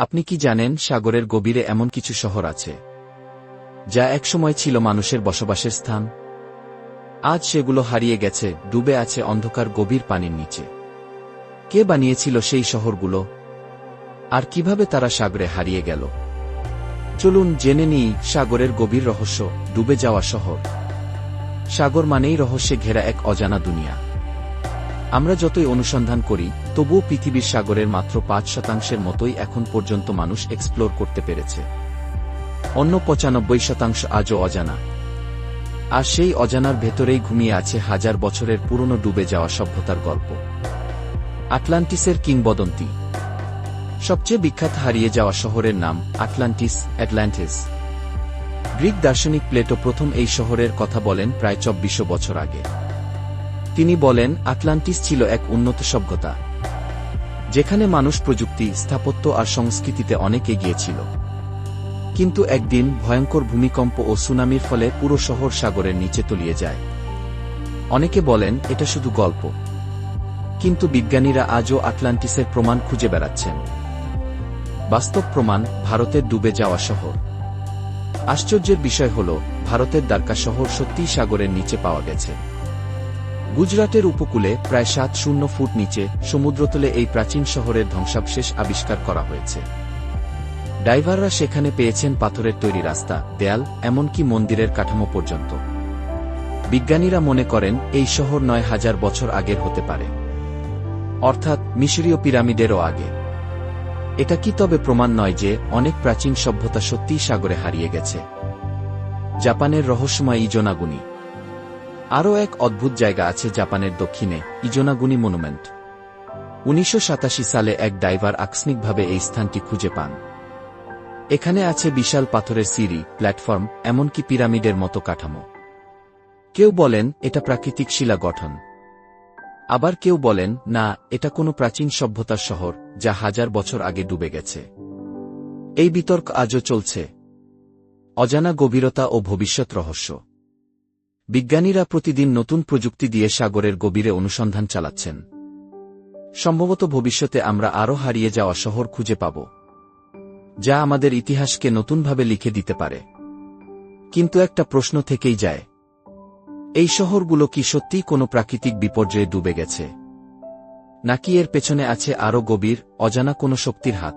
আপনি কি জানেন সাগরের গভীরে এমন কিছু শহর আছে? যা একসময় ছিল মানুষের বসবাসের স্থান। আজ সেগুলো হারিয়ে গেছে, ডুবে আছে অন্ধকার গভীর পানির নিচে। কে বানিয়েছিল সেই শহরগুলো? আর কীভাবে তারা সাগরে হারিয়ে গেল? চলুন জেনে নিই সাগরের গভীর রহস্য, ডুবে যাওয়া শহর। সাগর মানেই রহস্যে ঘেরা এক অজানা দুনিয়া। আমরা যতই অনুসন্ধান করি, তবুও পৃথিবীর সাগরের মাত্র পাঁচ শতাংশের মতোই এখন পর্যন্ত মানুষ এক্সপ্লোর করতে পেরেছে। অন্য পঁচানব্বই শতাংশ আজও অজানা। আর সেই অজানার ভেতরেই ঘুমিয়ে আছে হাজার বছরের পুরনো ডুবে যাওয়া সভ্যতার গল্প। আটলান্টিসের কিংবদন্তি। সবচেয়ে বিখ্যাত হারিয়ে যাওয়া শহরের নাম আটলান্টিস অ্যাটলান্টিস। গ্রিক দার্শনিক প্লেটো প্রথম এই শহরের কথা বলেন প্রায় চব্বিশ বছর আগে। তিনি বলেন, আটলান্টিস ছিল এক উন্নত সভ্যতা, যেখানে মানুষ প্রযুক্তি, স্থাপত্য আর সংস্কৃতিতে অনেক এগিয়ে ছিল। কিন্তু একদিন ভয়ঙ্কর ভূমিকম্প ও সুনামির ফলে পুরো শহর সাগরের নিচে তলিয়ে যায়। অনেকে বলেন, এটা শুধু গল্প। কিন্তু বিজ্ঞানীরা আজও আটলান্টিসের প্রমাণ খুঁজে বেড়াচ্ছেন। বাস্তব প্রমাণ ভারতের ডুবে যাওয়া শহর। আশ্চর্যের বিষয় হল, ভারতের দ্বারকা শহর সত্যিই সাগরের নিচে পাওয়া গেছে। গুজরাটের উপকূলে প্রায় সাত শূন্য ফুট নিচে সমুদ্রতলে এই প্রাচীন শহরের ধ্বংসাবশেষ আবিষ্কার করা হয়েছে। ডাইভাররা সেখানে পেয়েছেন পাথরের তৈরি রাস্তা, দেয়াল, এমনকি মন্দিরের কাঠামো পর্যন্ত। বিজ্ঞানীরা মনে করেন এই শহর নয় হাজার বছর আগের হতে পারে। অর্থাৎ মিশরীয় পিরামিডেরও আগে। এটা কি তবে প্রমাণ নয় যে অনেক প্রাচীন সভ্যতা সত্যিই সাগরে হারিয়ে গেছে। জাপানের রহস্যময় ইজোনাগুনি। আরও এক অদ্ভুত জায়গা আছে জাপানের দক্ষিণে, ইজোনাগুনি মনুমেন্ট। উনিশশো সাতাশি সালে এক ডাইভার আকস্মিকভাবে এই স্থানটি খুঁজে পান। এখানে আছে বিশাল পাথরের সিঁড়ি, প্ল্যাটফর্ম, এমনকি পিরামিডের মতো কাঠামো। কেউ বলেন, এটা প্রাকৃতিক শিলা গঠন। আবার কেউ বলেন, না, এটা কোনো প্রাচীন সভ্যতার শহর, যা হাজার বছর আগে ডুবে গেছে। এই বিতর্ক আজও চলছে। অজানা গভীরতা ও ভবিষ্যৎ রহস্য। বিজ্ঞানীরা প্রতিদিন নতুন প্রযুক্তি দিয়ে সাগরের গভীরে অনুসন্ধান চালাচ্ছেন। সম্ভবত ভবিষ্যতে আমরা আরও হারিয়ে যাওয়া শহর খুঁজে পাব, যা আমাদের ইতিহাসকে নতুনভাবে লিখে দিতে পারে। কিন্তু একটা প্রশ্ন থেকেই যায়, এই শহরগুলো কি সত্যিই কোনো প্রাকৃতিক বিপর্যয়ে ডুবে গেছে? নাকি এর পেছনে আছে আরও গভীর, অজানা কোনো শক্তির হাত?